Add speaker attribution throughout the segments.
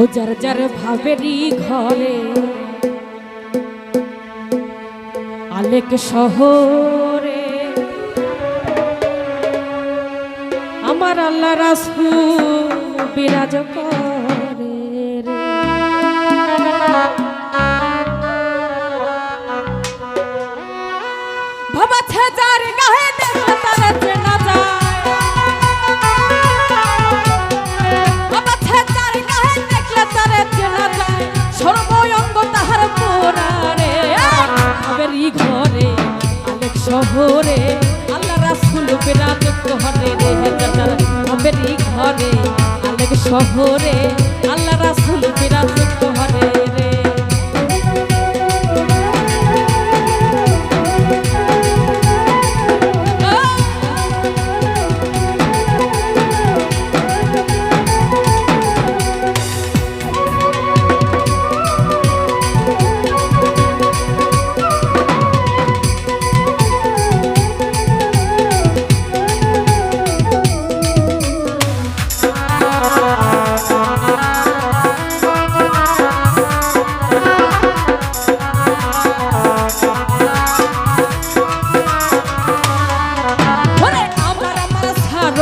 Speaker 1: ও যার ঘরে। আলেক শহরে। আমার আল্লাহ রাসু বিরাজ সর্বঙ্গ তাহার পোড়ারে আবেরি ঘরে, আলেক শহরে, আল্লাহ রাসুল বিরাজ করে রে আবেরি ঘরে, আলেক শহরে, আল্লাহ রাসুল বিরাজ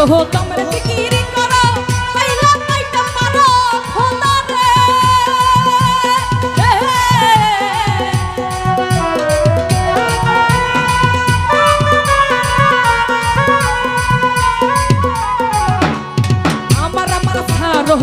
Speaker 1: সারো তোমরা ফিকিরি করো পাইলা পাইতা পারো খোদা রে। আমার আমার সারো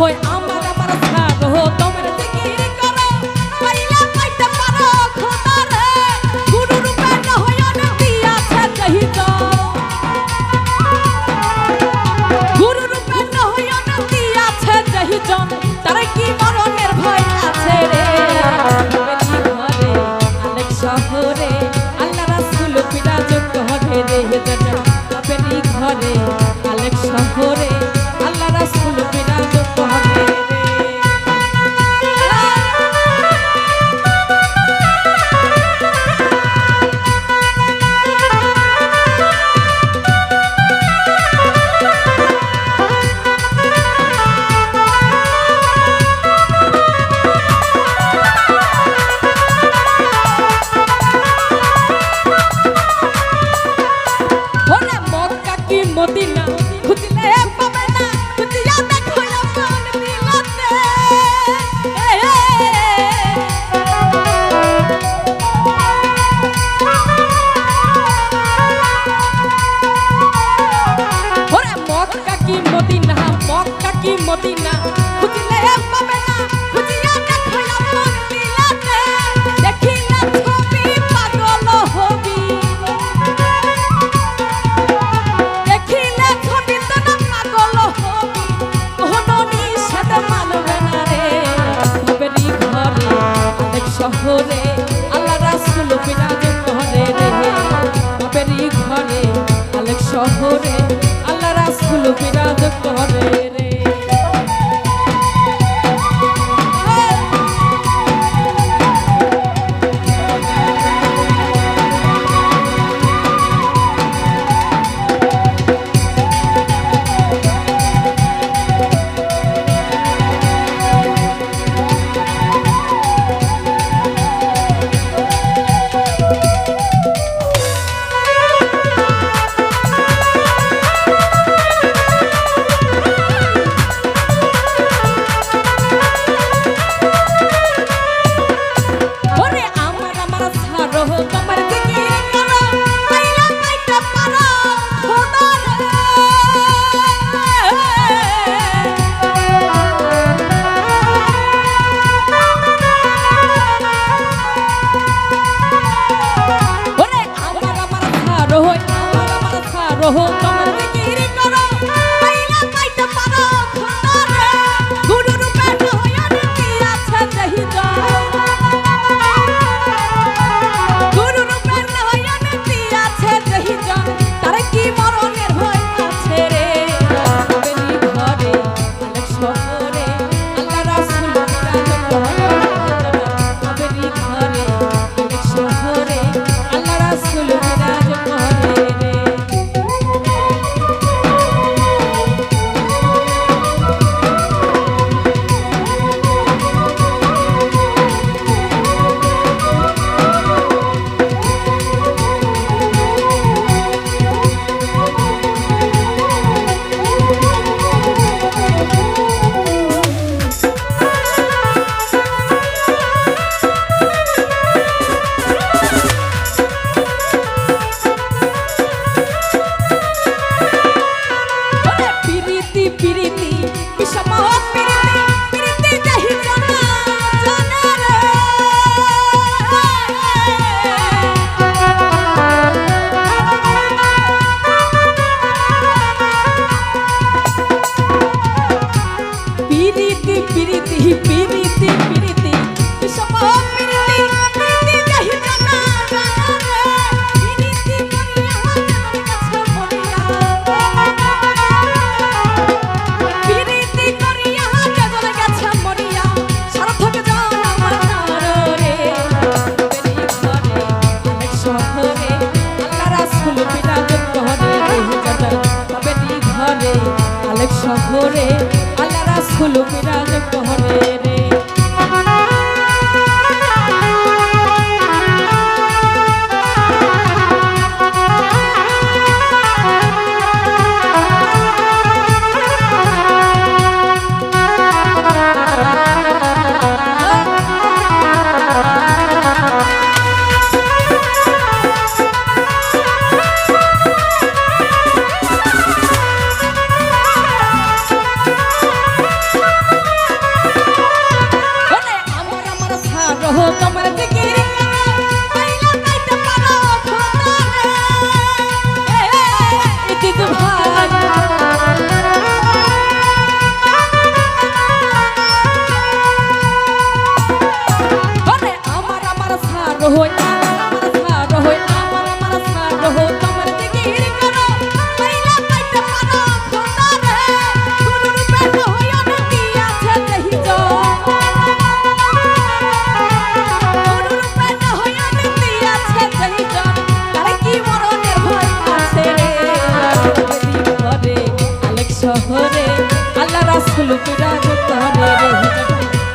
Speaker 1: লোকেরা দোকানে রে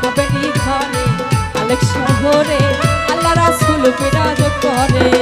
Speaker 1: কবে নিখানে আলেক শহরে আল্লাহ রাসুল লোকেরা দোকানে